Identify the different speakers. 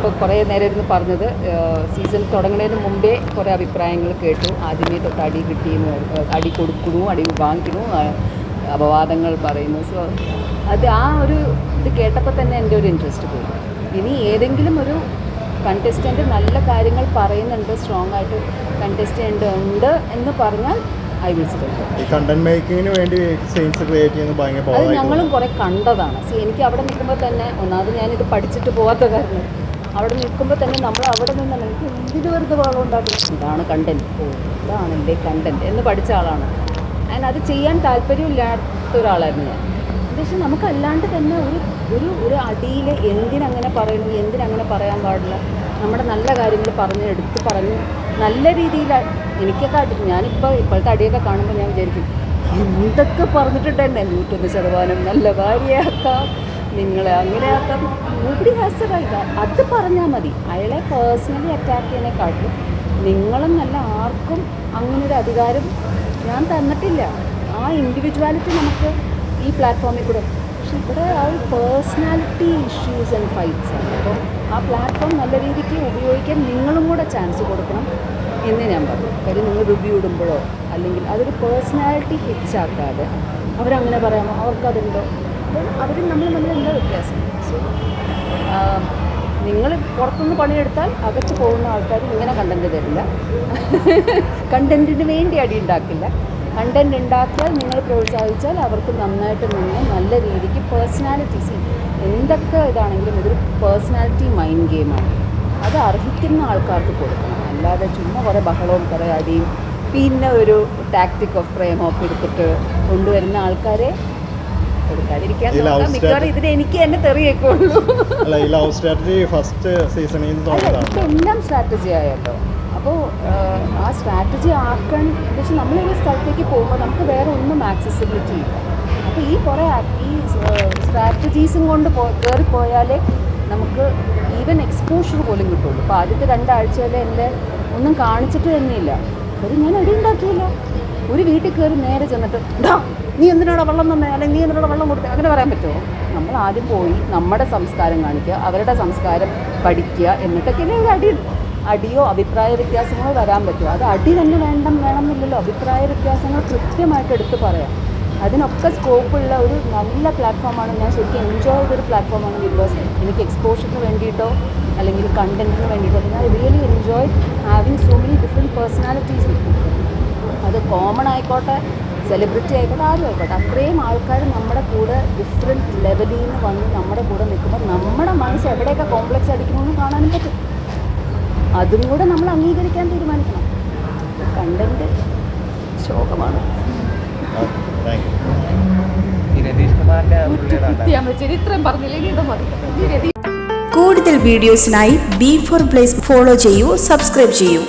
Speaker 1: ഇപ്പോൾ കുറേ നേരം ഇരുന്ന് പറഞ്ഞത് സീസൺ തുടങ്ങുന്നതിന് മുമ്പേ കുറേ അഭിപ്രായങ്ങൾ കേട്ടു. ആദ്യമേ തൊട്ട് അടി കിട്ടിയെന്ന് അടി കൊടുക്കണു അടി വാങ്ങിക്കണു ആ, അപവാദങ്ങൾ പറയുന്നു. സോ അത് ആ ഒരു ഇത് കേട്ടപ്പോൾ തന്നെ എന്റെ ഒരു ഇൻട്രസ്റ്റ് പോയി. ഇനി ഏതെങ്കിലും ഒരു കണ്ടസ്റ്റന്റ് നല്ല കാര്യങ്ങൾ പറയുന്നുണ്ട് സ്ട്രോങ് ആയിട്ട് കണ്ടസ്റ്റന്റ് ഉണ്ട് എന്ന് പറഞ്ഞാൽ ഐ വിൽ
Speaker 2: കണ്ടന്റ് മേക്കിങ്ങിന് വേണ്ടി സീൻസ് ക്രിയേറ്റ് ചെയ്യുന്നത് ഭയങ്കര
Speaker 1: അത് ഞങ്ങളും കുറേ കണ്ടതാണ്. സി എനിക്ക് അവിടെ നിൽക്കുമ്പോൾ തന്നെ ഒന്നാമത് ഞാനിത് പഠിച്ചിട്ട് പോകാത്ത കാരണം അവിടെ നിൽക്കുമ്പോൾ തന്നെ നമ്മൾ അവിടെ നിന്നല്ല എനിക്ക് എന്തിന് വെറുതെ ബഹളം ഉണ്ടാക്കും ഇതാണ് കണ്ടന്റ് ഓ ഇതാണ് എന്റെ കണ്ടന്റ് എന്ന് പഠിച്ച ആളാണ്. ഞാൻ അത് ചെയ്യാൻ താല്പര്യമില്ലാത്ത ഒരാളായിരുന്നു ഞാൻ. വെച്ചാൽ നമുക്കല്ലാണ്ട് തന്നെ ഒരു ഒരു ഒരു അടിയിൽ എന്തിനങ്ങനെ പറയുന്നു എന്തിനങ്ങനെ പറയാൻ പാടില്ല. നമ്മുടെ നല്ല കാര്യങ്ങൾ പറഞ്ഞ് എടുത്ത് പറഞ്ഞ് നല്ല രീതിയിൽ എനിക്കൊക്കെ അടി ഞാനിപ്പോൾ ഇപ്പോഴത്തെ അടിയൊക്കെ കാണുമ്പോൾ ഞാൻ വിചാരിക്കും എന്തൊക്കെ പറഞ്ഞിട്ടുണ്ടെന്നെ നൂറ്റൊന്ന് ശതമാനം നല്ല ഭാര്യയാക്കാം നിങ്ങളെ അങ്ങനെയാക്കാം നൂബഡി ഹാസ് റൈറ്റ് അത് പറഞ്ഞാൽ മതി. അയാളെ പേഴ്സണലി അറ്റാക്ക് ചെയ്യുന്നതിനെക്കാട്ടും നിങ്ങളും നല്ല ആർക്കും അങ്ങനൊരു അധികാരം ഞാൻ തന്നിട്ടില്ല. ആ ഇൻഡിവിജ്വാലിറ്റി നമുക്ക് ഈ പ്ലാറ്റ്ഫോമിൽ കൂടെ പക്ഷെ ഇവിടെ ആ ഒരു പേഴ്സണാലിറ്റി ഇഷ്യൂസ് ആൻഡ് ഫൈറ്റ്സ് ആണ്. അപ്പോൾ ആ പ്ലാറ്റ്ഫോം നല്ല രീതിക്ക് ഉപയോഗിക്കാൻ നിങ്ങളും കൂടെ ചാൻസ് കൊടുക്കണം എന്ന് ഞാൻ പറഞ്ഞു. കാര്യം നിങ്ങൾ റിവ്യൂ ഇടുമ്പോഴോ അല്ലെങ്കിൽ അതൊരു പേഴ്സണാലിറ്റി ഹിറ്റ്സ് ആക്കാതെ അവരങ്ങനെ പറയാമോ? അവർക്കതുണ്ടോ? അപ്പോൾ അവർ നമ്മൾ തമ്മിൽ എന്താ വ്യത്യാസം? സോ നിങ്ങൾ പുറത്തുനിന്ന് പണിയെടുത്താൽ അകത്ത് പോകുന്ന ആൾക്കാർ ഇങ്ങനെ കണ്ടന്റ് തരില്ല. കണ്ടന്റിന് വേണ്ടി അടി ഉണ്ടാക്കില്ല. കണ്ടന്റ് ഉണ്ടാക്കിയാൽ നിങ്ങൾ പ്രോത്സാഹിച്ചാൽ അവർക്ക് നന്നായിട്ട് നിന്ന് നല്ല രീതിക്ക് പേഴ്സണാലിറ്റീസ് എന്തൊക്കെ ഇതാണെങ്കിലും ഇതൊരു പേഴ്സണാലിറ്റി മൈൻഡ് ഗെയിമാണ് അത് അർഹിക്കുന്ന ആൾക്കാർക്ക് കൊടുക്കണം. അല്ലാതെ ചുമ്മാ കുറേ ബഹളവും കുറേ അടിയും പിന്നെ ഒരു ടാക്റ്റിക് ഓഫ് പ്രേമൊക്കെ എടുത്തിട്ട് കൊണ്ടുവരുന്ന ആൾക്കാരെ കൊടുക്കാതിരിക്കാൻ
Speaker 2: ഈ.
Speaker 1: മിക്കവാറും ഇതിന് എനിക്ക് തന്നെ തെറിയൊക്കെ ഉള്ളൂ
Speaker 2: അല്ല ഈ ലവ് സ്ട്രാറ്റജി ഫസ്റ്റ് സീസണിൽ
Speaker 1: എല്ലാം സ്ട്രാറ്റജി ആയല്ലോ. അപ്പോൾ ആ സ്ട്രാറ്റജി ആക്കാൻ പക്ഷെ നമ്മളൊരു സ്ഥലത്തേക്ക് പോകുമ്പോൾ നമുക്ക് വേറെ ഒന്നും ആക്സസിബിലിറ്റി ഇല്ല. അപ്പോൾ ഈ കുറേ ഈ സ്ട്രാറ്റജീസും കൊണ്ട് കയറിപ്പോയാലേ നമുക്ക് ഈവൻ എക്സ്പോഷർ പോലും കിട്ടുള്ളൂ. അപ്പോൾ ആദ്യത്തെ രണ്ടാഴ്ചയിൽ എന്റെ ഒന്നും കാണിച്ചിട്ട് തന്നെയില്ല. ഒരു ഞാൻ അടി ഉണ്ടാക്കിയില്ല. ഒരു വീട്ടിൽ കയറി നേരെ ചെന്നിട്ട് ഡാ നീ എന്തിനാണ് വെള്ളം തന്നെ? അല്ലെങ്കിൽ നീ എന്തിനാണ് വെള്ളം കൊടുത്തേ? അങ്ങനെ പറയാൻ പറ്റുമോ? നമ്മൾ ആദ്യം പോയി നമ്മുടെ സംസ്കാരം കാണിക്കുക അവരുടെ സംസ്കാരം പഠിക്കുക എന്നിട്ടൊക്കെയല്ലേ ഒരു അടി അടിയോ അഭിപ്രായ വ്യത്യാസങ്ങളോ വരാൻ പറ്റുമോ അത് അടി തന്നെ വേണ്ട വേണമെന്നില്ലല്ലോ. അഭിപ്രായ വ്യത്യാസങ്ങൾ കൃത്യമായിട്ട് എടുത്ത് പറയാം. അതിനൊക്കെ സ്കോപ്പുള്ള ഒരു നല്ല പ്ലാറ്റ്ഫോമാണ് ഞാൻ ശരിക്കും എൻജോയ് ചെയ്തൊരു പ്ലാറ്റ്ഫോമാണ് ബിഗ് ബോസ് എനിക്ക് എക്സ്പോഷറിന് വേണ്ടിയിട്ടോ അല്ലെങ്കിൽ കണ്ടന്റിന് വേണ്ടിയിട്ടോ ഞാൻ really enjoy having so many different personalities അത് കോമൺ ആയിക്കോട്ടെ സെലിബ്രിറ്റി ആയിക്കോട്ടെ ആരും ആയിക്കോട്ടെ. അത്രയും ആൾക്കാർ നമ്മുടെ കൂടെ ഡിഫറെന്റ് ലെവലിൽ നിന്ന് വന്ന് നമ്മുടെ കൂടെ നിൽക്കുമ്പോൾ നമ്മുടെ മനസ്സ് എവിടെയൊക്കെ കോംപ്ലക്സ് അടിക്കണമെന്ന് കാണാനും പറ്റും. അതും കൂടെ നമ്മൾ അംഗീകരിക്കാൻ തീരുമാനിക്കണം. കണ്ടന്റ് ശോകമാണ്.
Speaker 2: താങ്ക് യു
Speaker 3: ഈ രതീഷ് കുമാറിന്റെ പുള്ളിയുടെ
Speaker 1: ചരിത്രം പറഞ്ഞില്ലെങ്കിൽ ഇത് മതി.
Speaker 4: കൂടുതൽ വീഡിയോസിനായി ബി ഫോർ പ്ലേസ് ഫോളോ ചെയ്യൂ സബ്സ്ക്രൈബ് ചെയ്യൂ.